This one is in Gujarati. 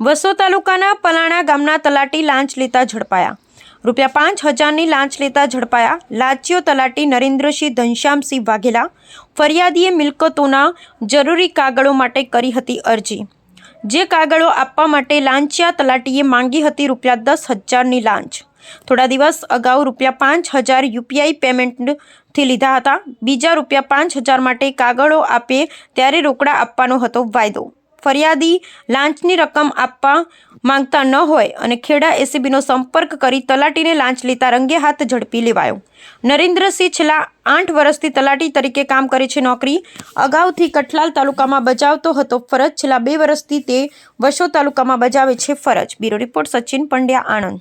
વસો તાલુકાના પલાણા ગામના તલાટી લાંચ લેતા ઝડપાયા. રૂપિયા પાંચ હજારની લાંચ લેતા ઝડપાયા. લાંચીયો તલાટી નરેન્દ્રસિંહ ઘનશ્યામસિંહ વાઘેલા ફરિયાદીએ મિલકતોના જરૂરી કાગળો માટે કરી હતી અરજી. જે કાગળો આપવા માટે લાંચિયા તલાટીએ માંગી હતી રૂપિયા દસ હજારની લાંચ. થોડા દિવસ અગાઉ રૂપિયા પાંચ હજાર યુપીઆઈ પેમેન્ટથી લીધા હતા. બીજા રૂપિયા પાંચ હજાર માટે કાગળો આપે ત્યારે રોકડા આપવાનો હતો વાયદો. ફરિયાદી લાંચની રકમ આપવા માંગતા ન હોય અને ખેડા એસીબીનો સંપર્ક કરી તલાટીને લાંચ લેતા રંગે હાથ ઝડપી લેવાયો. નરેન્દ્રસિંહ છેલ્લા આઠ વર્ષથી તલાટી તરીકે કામ કરે છે નોકરી. અગાઉથી કઠલાલ તાલુકામાં બજાવતો હતો ફરજ. છેલ્લા બે વર્ષથી તે વશો તાલુકામાં બજાવે છે ફરજ. Bureau report Sachin Pandya Anand.